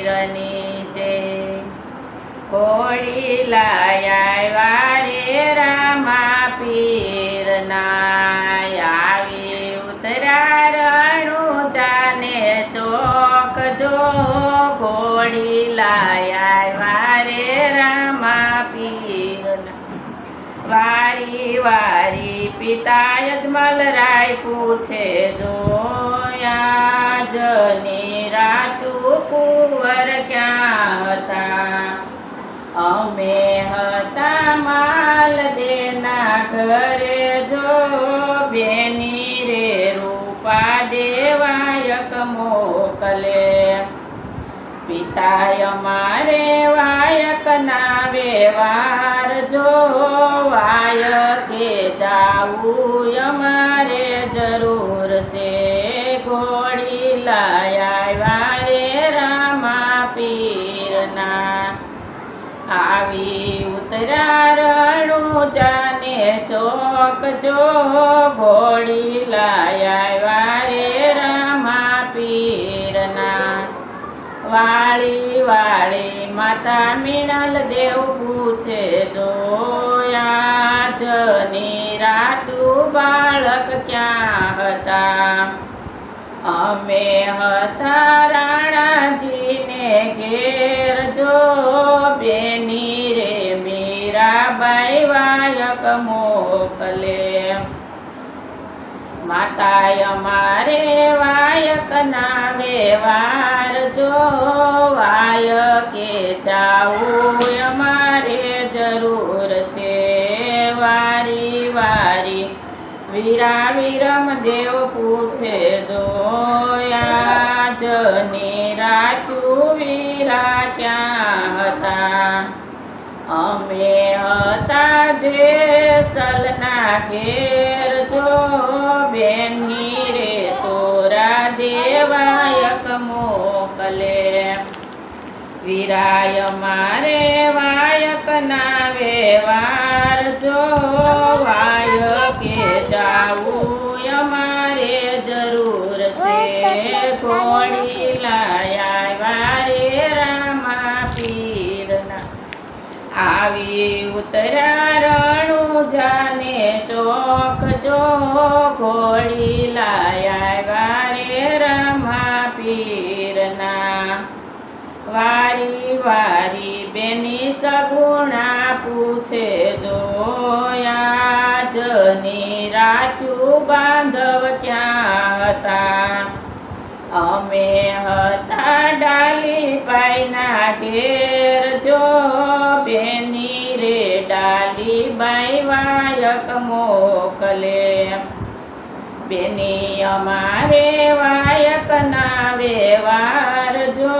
પીરની જય કોળી લાયા વારે રામા પીરના આવી ઉતરા રણું જાને ચોક જો ઘોડી લાયા વારે રામા પીરના વારી વારી પિતા યજમલ રાય પૂછે જોયા મોકલે. પિતાય મારે વાયક ના વ્યવહાર જો વાયકે જાવું અમારે જરૂર છે. ઘોડી લાયા વારે રામા પીરના. આવી ઉતરા રણું જાને ચોક જો માતા મિણલ દેવ પૂછે, જોયા જની રાતુ બાળક ક્યાં હતા? અમે હતા રાણાજીને ઘેર, જો બેની રે મીરાબાઈ વાયક મોકલે. માતાય મારે વાયક ના વ્યવહાર વીરા વિરમ દેવ પૂછે, જોયા જની રાતું વીરા ક્યાં હતા? અમે હતા જે સલના ઘેર, જો બેની રે તોરા દેવાયક મોકલે. વિરાય મારે વાયક ના વેવાર જો વાયકે છે ઘોડી લાયા વારે રામા પીરના. આવી ઉતરા રણુ જાને ચોક જો ઘોડી લાયા વારે રામા પીરના. વારી વારી બેની સગુણા પૂછે જોયા જની રાતું બાંધવ ક્યાં હતા. અમે હતા ડાલી પાઈના ઘેર. જો બેની રે ડાલી બાઈ વાયક મોકલે. બેની અમારે વાયક ના વેવાર જો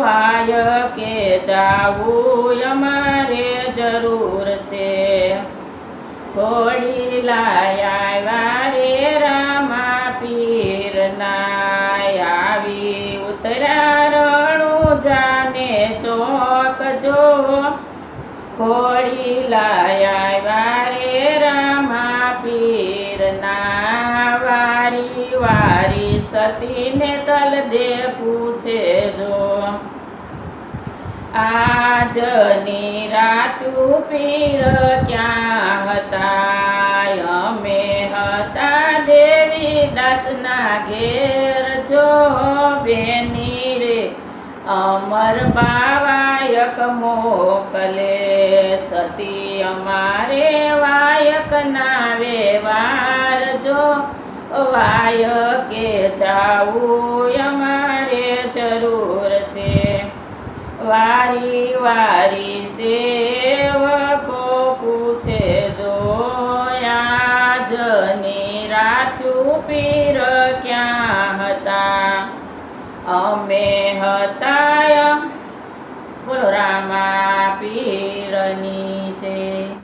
વાયકે જાવું, અમારે જરૂર છે. ઘોડી આવી ઉતરા જાને ચોક જો. ઘોડી લાયા વારે રામા પીરના વારી વારી સતીને તલ દે પૂછે જો. આજની રાતુ પીર ક્યાં હતા? દાસના ઘેર જો બેની રે અમર બાવાયક મોકલે સતી અમારે વાયક ના વેવાર જો વાયકે જાવું અમારે જરૂર છે. વારી વારી છે અમે હતા બોલો રામા પીરની